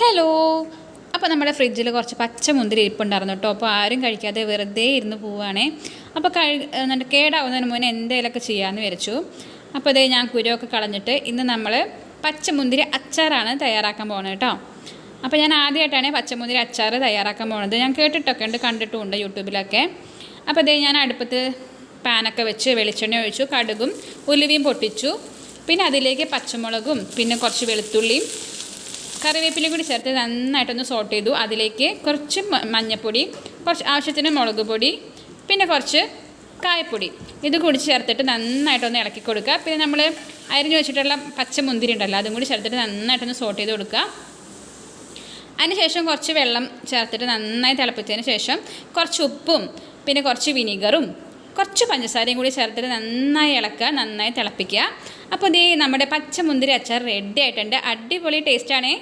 Hello. അപ്പോൾ നമ്മുടെ ഫ്രിഡ്ജിൽ കുറച്ച് പച്ചമുന്തിരി ഇരിപ്പുണ്ടായിരുന്നു കേട്ടോ. അപ്പോൾ ആരും കഴിക്കാതെ വെറുതെ ഇരുന്ന് പോവുകയാണേ അപ്പോൾ കഴി എന്നിട്ട് കേടാവുന്നതിന് മുന്നേ എന്തെങ്കിലുമൊക്കെ ചെയ്യാമെന്ന് വിചാരിച്ചു. അപ്പോൾ ഇതേ ഞാൻ കുരുവൊക്കെ കളഞ്ഞിട്ട് ഇന്ന് നമ്മൾ പച്ചമുന്തിരി അച്ചാറാണ് തയ്യാറാക്കാൻ പോകുന്നത് കേട്ടോ. അപ്പോൾ ഞാൻ ആദ്യമായിട്ടാണ് പച്ചമുന്തിരി അച്ചാർ തയ്യാറാക്കാൻ പോകുന്നത് ഞാൻ കേട്ടിട്ടൊക്കെ ഉണ്ട് കണ്ടിട്ടുമുണ്ട് യൂട്യൂബിലൊക്കെ. അപ്പോൾ ഇതേ ഞാൻ അടുപ്പത്ത് പാനൊക്കെ വെച്ച് വെളിച്ചെണ്ണ ഒഴിച്ചു കടുകും ഉലുവയും പൊട്ടിച്ചു. പിന്നെ അതിലേക്ക് പച്ചമുളകും പിന്നെ കുറച്ച് വെളുത്തുള്ളിയും കറിവേപ്പിലയും കൂടി ചേർത്ത് നന്നായിട്ടൊന്ന് സോട്ട് ചെയ്തു. അതിലേക്ക് കുറച്ച് മഞ്ഞൾപ്പൊടി കുറച്ച് ആവശ്യത്തിന് മുളക് പൊടി പിന്നെ കുറച്ച് കായപ്പൊടി. ഇത് കൂടി ചേർത്തിട്ട് നന്നായിട്ടൊന്ന് ഇളക്കി കൊടുക്കുക. പിന്നെ നമ്മൾ അരിഞ്ഞു വെച്ചിട്ടുള്ള പച്ചമുന്തിരി ഉണ്ടല്ലോ അതും കൂടി ചേർത്തിട്ട് നന്നായിട്ടൊന്ന് സോട്ട് ചെയ്ത് കൊടുക്കുക. അതിനുശേഷം കുറച്ച് വെള്ളം ചേർത്തിട്ട് നന്നായി തിളപ്പിച്ചതിന് ശേഷം കുറച്ച് ഉപ്പും പിന്നെ കുറച്ച് വിനീഗറും കുറച്ച് പഞ്ചസാരയും കൂടി ചേർത്തിട്ട് നന്നായി ഇളക്കുക നന്നായി തിളപ്പിക്കുക. അപ്പോൾ ഇതേ നമ്മുടെ പച്ചമുന്തിരി അച്ചാർ റെഡി ആയിട്ടുണ്ട്. അടിപൊളി ടേസ്റ്റാണേ